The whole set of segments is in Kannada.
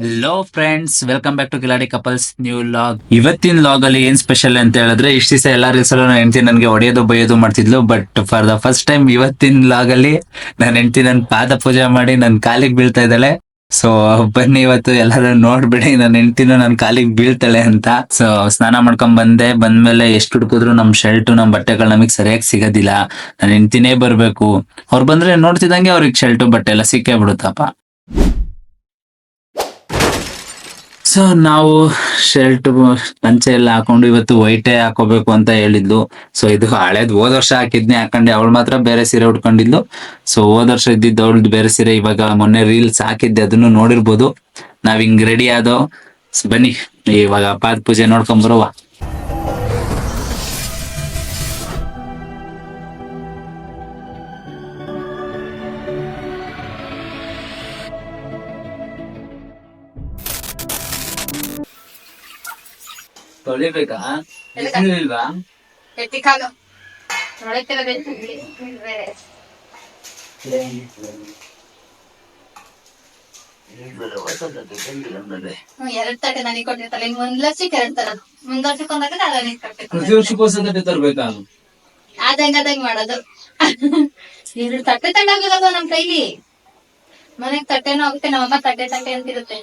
Hello friends welcome back to Kiladi couples new vlog ಇವತ್ತಿನ ಲಾಗ್ ಅಲ್ಲಿ ಏನ್ ಸ್ಪೆಷಲ್ ಅಂತ ಹೇಳಿದ್ರೆ, ಇಷ್ಟ ದಿವಸ ಎಲ್ಲಾ ರೀಲ್ಸ್ ಅಲ್ಲೂ ನನ್ನ ಹೆಂಡತಿ ನನಗೆ ಹೊಡೆಯೋದು ಬೈಯೋದು ಮಾಡ್ತಿದ್ಲು but for the first time ಇವತ್ತಿನ ಲಾಗ್ ಅಲ್ಲಿ ನನ್ನ ಹೆಂಡತಿ ನನ್ನ ಪಾದ ಪೂಜೆ ಮಾಡಿ ನನ್ನ ಕಾಲಿಗೆ ಬೀಳ್ತಾ ಇದ್ದಾಳೆ. ಸೊ ಬನ್ನಿ ಇವತ್ತು ಎಲ್ಲರೂ ನೋಡ್ಬಿಡಿ ನನ್ನ ಹೆಂಡತಿನ ನನ್ನ ಕಾಲಿಗೆ ಬೀಳ್ತಾಳೆ ಅಂತ. ಸೊ ಸ್ನಾನ ಮಾಡ್ಕೊಂಡ್ ಬಂದೆ. ಬಂದ್ಮೇಲೆ ಎಷ್ಟು ಹುಡುಕಿದ್ರು ನಮ್ ಶರ್ಟ್ ನಮ್ ಬಟ್ಟೆಗಳು ನಮಗ್ ಸರಿಯಾಗಿ ಸಿಗೋದಿಲ್ಲ. ನನ್ನ ಹೆಂಡತಿನೇ ಬರ್ಬೇಕು. ಅವ್ರು ಬಂದ್ರೆ ನೋಡ್ತಿದಂಗೆ ಅವ್ರಿಗೆ ಶರ್ಟು ಬಟ್ಟೆ ಎಲ್ಲ ಸಿಕ್ಕೇ ಬಿಡುತ್ತಪ್ಪ. ಸೊ ನಾವು ಶರ್ಟ್ ಪಂಚೆ ಎಲ್ಲ ಹಾಕೊಂಡು ಇವತ್ತು ವೈಟೇ ಹಾಕೋಬೇಕು ಅಂತ ಹೇಳಿದ್ಲು ಸೊ ಇದು ಹಳೇದ್ ಹೋದ ವರ್ಷ ಹಾಕಿದ್ನೆ. ಹಾಕೊಂಡೆ ಅವಳು ಮಾತ್ರ ಬೇರೆ ಸೀರೆ ಉಟ್ಕೊಂಡಿದ್ಲು ಸೊ ಹೋದ ವರ್ಷ ಇದ್ದಿದ್ದು ಅವಳದು ಬೇರೆ ಸೀರೆ. ಇವಾಗ ಮೊನ್ನೆ ರೀಲ್ಸ್ ಹಾಕಿದ್ದೆ. ಅದನ್ನು ನೋಡಿರ್ಬೋದು. ನಾವ್ ಹಿಂಗ್ ರೆಡಿ ಆದೋ. ಬನ್ನಿ, ಇವಾಗ ಪಾದ ಪೂಜೆ ನೋಡ್ಕೊಂಡ್ ಬರುವ? ತೊಳಿಬೇಕಾ? ಇಲ್ವಾ ಎತ್ತಿಕಾಲು. ನೋಡಕ್ತಿರೋದು ಬೇರೆ ಹ್ಮ್, ಎರಡ್ ತಟ್ಟೆ ನನಗೆ ಕೊಟ್ಟಿರ್ತಾರೆ. ಇನ್ನು ಒಂದ್ ಲಕ್ಷಕ್ಕೆ ಎರಡ್ ತರ ಮುಂದ್ ವರ್ಷಕ್ಕೆ ಒಂದಾಗ ನಾನು ಪ್ರತಿ ತರ್ಬೇಕಾ ಆದಂಗ ಆದಂಗ ಮಾಡೋದು. ಎರಡು ತಟ್ಟೆ ನಮ್ ಕೈಲಿ? ಮನೆಗ್ ತಟ್ಟೆನೂ ಆಗುತ್ತೆ ನಮ್ಮಮ್ಮ ತಟ್ಟೆ ತಟ್ಟೆ ಅಂತಿರುತ್ತೆ.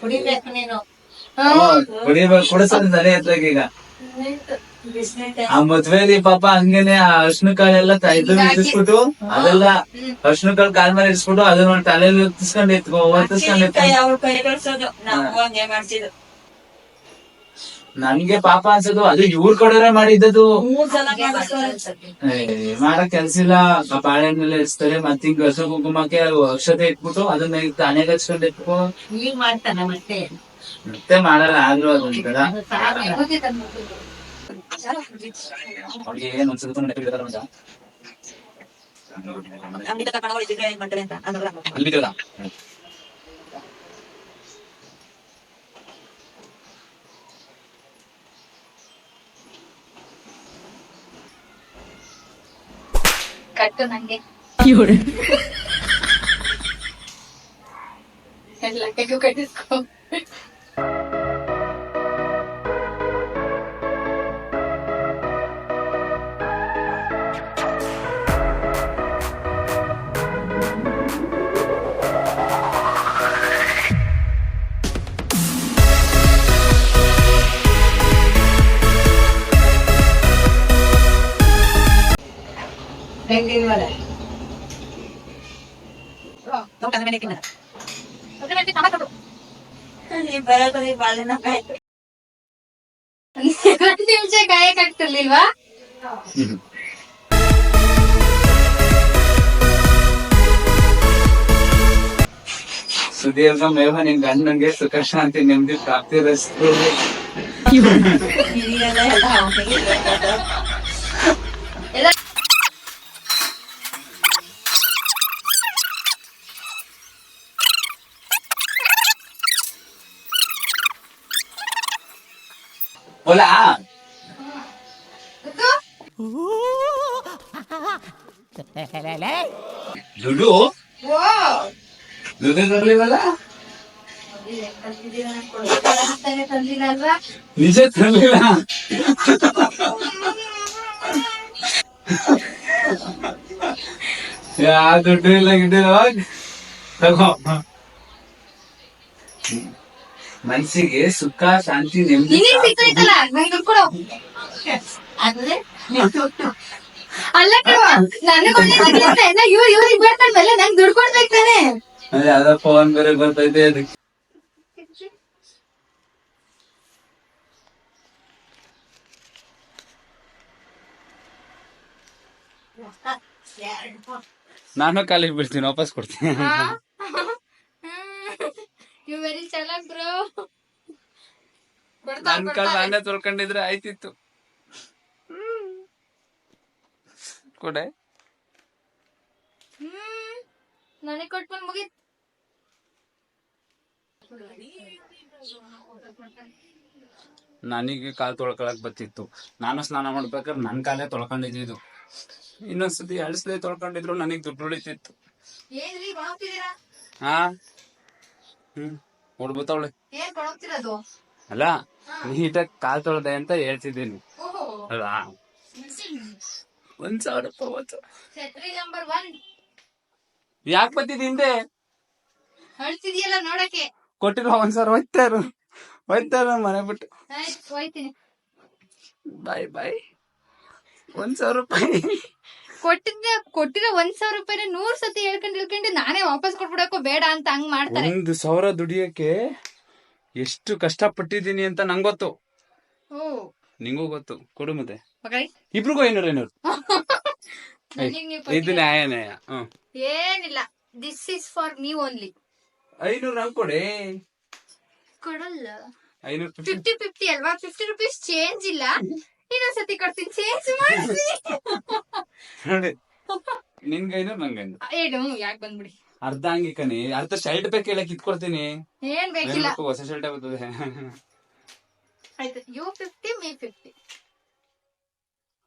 ಕುಡಿಬೇಕು ನೀನು. ಕುಡಿಬೇಕು ಕುಡಿಸೋದು ತಲೆ ಎತ್ತಾಗ ಈಗ. ಆ ಮದ್ವೆಲಿ ಪಾಪ ಹಂಗೇನೆ ಆ ಅರ್ಶಿನ ಕಾಳೆಲ್ಲ ಎಲ್ಲ ಇದನ್ನ ಇರಿಸ್ಬಿಟ್ಟು ಅದೆಲ್ಲ ಅರ್ಶಿನ ಕಾಳು ಕಾಲ್ ಮೇಲೆ ಇರಿಸ್ಬಿಟ್ಟು ಅದನ್ನ ತಲೆಯಲ್ಲಿ ಒತ್ತಿಸ್ಕೊಂಡ್ ಎತ್ಕೊ ಒತ್ತಿಸ್ಕೊಂಡ್ ಎತ್ಕೊ ನನ್ಗೆ ಪಾಪ ಅನ್ಸೋದು ಅದು ಇವ್ರ ಕಡೆ ಮಾಡಿದ್ದು ಮಾಡಕ್ ಕೆಲ್ಸ ಇಲ್ಲ. ಬಾಳೆಹಣ್ಣೆಲ್ಲ ಇರ್ಸ್ತಾರೆ ಮತ್ ಹಿಂಗ್ ಹಸ ಕುಂಕುಮಕ್ಕೆ ಔಷಧಿ ಇಟ್ಬಿಟ್ಟು ಅದನ್ನ ತಾನೇ ಹಚ್ಕೊಂಡ್ ಎತ್ಕೊ. ಈಗ ಮಾಡ್ತಾನ ಮತ್ತೆ. ಮತ್ತೆ ಮಾಡಲ್ಲ ಆದ್ರೂ ಅದು. ಅವ್ರಿಗೆ ಏನ್ ಅನ್ಸುತ್ತೋ ನೆನಪಿರ್ತಾರ ಅಂತ? ಅಲ್ಲಿ? ಕಟ್ಟು ನಂಗೆ. ಎಲ್ಲ ಕಟ್ಟಿಸ್ಕೊ. ಹೆಂಗಿಲ್ವಲ್ಲ ನಿಮಿಷ ಕಾಯಕ್ಕಾಗ್ತಿರ್ಲಿಲ್ವಾ ಸುದೀರ್ಘ ಮೇವ ನಿನ್ ಗಂಡಂಗೆ ಸುಖ ಶಾಂತಿ ನೆಮ್ಮದಿ ಪ್ರಾಪ್ತಿ ಅಂತಾನೆ ತಂದಿಲ್ಲ ಅಲ್ವಾ ನಿಜ ತರ್ಲಿಲ್ಲ. ಯಾ ದುಡ್ಡು ಇಲ್ಲ ಗಿಡ್ಡಿಲ್ಲ ತಗೋ. ಮನ್ಸಿಗೆ ಸುಖ ಶಾಂತಿ ನೆಮ್ಮದಿ. ಅಲ್ಲ ನನಗೆ ಇವ್ರಿಗೆ ಬೇಕಂದ್ಮೇಲೆ ನಂಗೆ ದುಡ್ಡು ಕೊಡ್ಬೇಕು ತಾನೆ. ಅದೇ ಅದ ಫೋನ್ ಬೇರೆ ಬರ್ತೈತೆ ಅದಕ್ಕೆ. ನಾನು ಕಾಲೇಜ್ ಬಿಡ್ತೀನಿ ವಾಪಸ್ ಕೊಡ್ತೀನಿ. ನನ್ ಕಾಲ್ ನಾನೇ ತೊಳ್ಕೊಂಡಿದ್ರೆ ಆಯ್ತಿತ್ತು. ಕೊಡೆ. ಹ್ಮ್ ನನಗೆ ಮುಗಿತ್. ನನಗೆ ಕಾಲ್ ತೊಳ್ಕೊಳಕ್ ಬತ್ತಿತ್ತು ನಾನು ಸ್ನಾನ ಮಾಡ್ಬೇಕಾದ್ರೆ ನನ್ ಕಾಲೇ ತೊಳ್ಕೊಂಡಿದ್ದು ಇನ್ನೊಂದ್ಸತಿ ಎರಡ್ ಸಲ ತೊಳ್ಕೊಂಡಿದ್ರು ನನಗ್ ದುಡ್ಡು ಉಳಿತಿತ್ತು. ಏನ್ರಿ ಹಾ? ಹ್ಮ್ ಏನ್ ಕೊಡೋಗ್ತಿರೋದು? ಅಲ್ಲ ನೀಟಾಗಿ ಕಾಲ್ ತೊಳ್ದೆ ಅಂತ ಹೇಳ್ತಿದ್ದೀನಿ. ಓಹೋ. ಅಲ್ಲ. ಒಂದ್ ಸಾವಿರ ರೂಪಾಯಿ. ಛತ್ರಿ ನಂಬರ್ ಒನ್ ಯಾಕೆ ಬತ್ತಿದ್ ಹಿಂದೆ? ಅಳ್ತಿದ್ಯಲ್ಲ ನೋಡಕ್ಕೆ. ಕೊಟ್ಟಿರೋ ಒಂದ್ ಸಾವಿರ ಹೋಯ್ತಾರು ಹೋಯ್ತಾರ ಮನೆ ಬಿಟ್ಟು. ಆಯ್ತು ಹೋಯ್ತೀನಿ ಬಾಯ್ ಬಾಯ್ ಒಂದ್ ಸಾವಿರ ರೂಪಾಯಿ. ಕೊಟ್ಟಿದ್ದ ಕೊಟ್ಟಿರೋ ಒಂದ್ ಸಾವಿರ ರೂಪಾಯಿನ ನೂರ್ ಸತಿ ಹೇಳ್ಕೊಂಡು ಹೇಳ್ಕೊಂಡು ನಾನೇ ವಾಪಸ್ ಕೊಟ್ಬಿಡಕ್ಕೂ ಬೇಡ ಅಂತ ಹಂಗ್ ಮಾಡ್ತಾರೆ. ಒಂದು ಸಾವಿರ ದುಡಿಯಕ್ಕೆ ಎಷ್ಟು ಕಷ್ಟ ಪಟ್ಟಿದ್ದೀನಿ ಅಂತ ನಂಗೊತ್ತು. ಗೊತ್ತು ಓ. ನಿಂಗೂ ಗೊತ್ತು. ಕೊಡು ಮತ್ತೆ. ಇಬ್ರಿಗೂ ಐನೂರು ಐನೂರು ಇದು ನ್ಯಾಯ ನ್ಯಾಯ. ಏನಿಲ್ಲ. This is for me only ಐನೂರು ನಂಗ್ ಕೊಡಿ. ಕೊಡಲ್ಲ. ಐನೂರು ಫಿಫ್ಟಿ ಫಿಫ್ಟಿ ಅಲ್ವಾ? ಫಿಫ್ಟಿ ರುಪೀಸ್ ಚೇಂಜ್ ಇಲ್ಲ. ಇನ್ನೊಂದ್ಸತಿ ಕೊಡ್ತೀನಿ. ಚೇಂಜ್ ಮಾಡಿ ನೋಡಿ. ನಿನ್ಗೆ ಐನೂರು ನಂಗೆ ಐನೂರು. ಏನು ಯಾಕೆ ಬಂದ್ಬಿಡಿ. ಅರ್ಧ ಹಂಗಿ ಕಣಿ ಅರ್ಧ ಶರ್ಟ್ ಬೇಕು ಹೇಳಕ್ ಇಟ್ಕೊಡ್ತೀನಿ ಏನ್ ಬೇಕಿಲ್ಲ. ಹೊಸ ಶರ್ಟ್ ಬರ್ತದೆ. ಆಯ್ತು. ಯು ಫಿಫ್ಟಿ ಮೀ ಫಿಫ್ಟಿ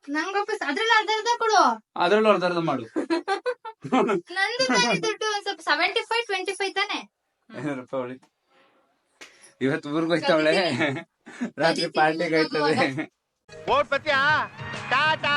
ನಂಗ್ ವಾಪಸ್ ಅದ್ರಲ್ಲಿ ಅರ್ಧ ಅರ್ಧ ಕೊಡು. ಅದ್ರಲ್ಲೂ ಅರ್ಧ ಅರ್ಧ ಮಾಡು. ನಂದು ತಾನೇ ದುಡ್ಡು ಒಂದ್ ಸ್ವಲ್ಪ ಸೆವೆಂಟಿ ಫೈವ್ ಟ್ವೆಂಟಿ ಫೈವ್ ತಾನೆ ಉಳಿ ಇವತ್ತು ಊರ್ಗ್ ಹೋಯ್ತಾವಳೆ ರಾತ್ರಿ ಪಾರ್ಟಿಗೆ ಹೋಯ್ತದೆ. ಓಟ್ ಬತ್ತೀಯಾ ಟಾಟಾ!